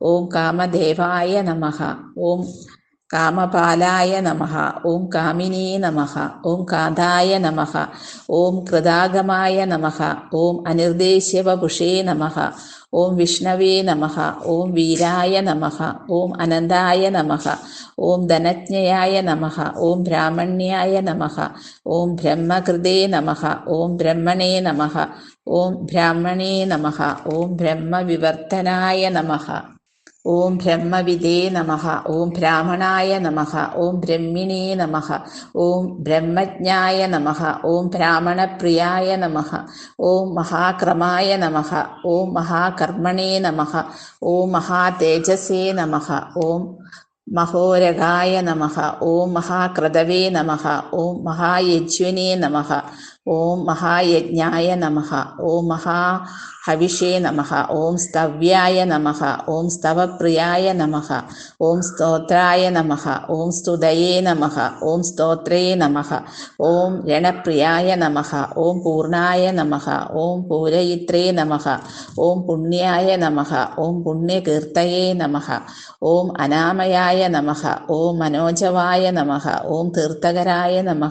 ഓം കാമദേവായ നമ ഓം കാമപാലായ നമ ഓം കാമിനീ നമ ഓം കാന്തായ നമ ഓം കൃതാഗമായ നമ ഓം അനിർദ്ദേശ്യവപുഷേ നമ ഓം വിഷ്ണവേ നമ ഓം വീരായ നമ ഓം അനന്തായ നമ ഓം ധനജ്ഞയായ നമ ഓം ബ്രാഹ്മണ്യായ നമ ഓം ബ്രഹ്മകൃതേ നമ ഓം ബ്രഹ്മണേ നമ ഓം ബ്രാഹ്മണേ നമ ഓം ബ്രഹ്മവിവർത്തനായ നമ ഓം ബ്രഹ്മവിദേ നമ ഓം ബ്രാഹ്മണായ നമ ഓം ബ്രഹ്മിണേ നമ ഓം ബ്രഹ്മജ്ഞായ നമ ഓം ബ്രാഹ്മണപ്രിയായ നമ ഓം മഹാക്രമായ നമ ഓം മഹാകർമ്മണേ നമ ഓം മഹാതേജസേ നമ ഓം മഹോരഗായ നമ ഓം മഹാക്രതവേ നമ ഓം മഹായജ്വനേ നമ ഓം മഹായജ്ഞായ നമ ഓം മഹാ ഹവിഷേ നമ ഓം സ്തവ്യായ നമ ഓം സ്തവപ്രിയായ നമ ഓം സ്തോത്രായ നമ ഓം സ്തുതയേ നമ ഓം സ്തോത്രേ നമ ഓം രണപ്രിയായ നമ ഓം പൂർണായ നമ ഓം പൂരയിത്രേ നമ ഓം പുണ്യായ നമ ഓം പുണ്യകീർത്തയേ നമ ഓം അനാമയായ നമ ഓം മനോജവായ നമ ഓം തീർത്ഥകരായ നമ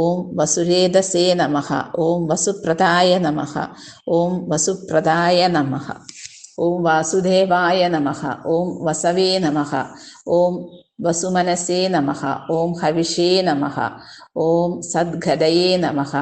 ॐ वसुरेदसे नमः ॐ वसुप्रदाय नमः ॐ वसुप्रदाय नमः ॐ वासुदेवाय नमः ॐ वसवे नमः ॐ वसुमनसे नमः ॐ हविषे नमः ॐ सद्गदये नमः।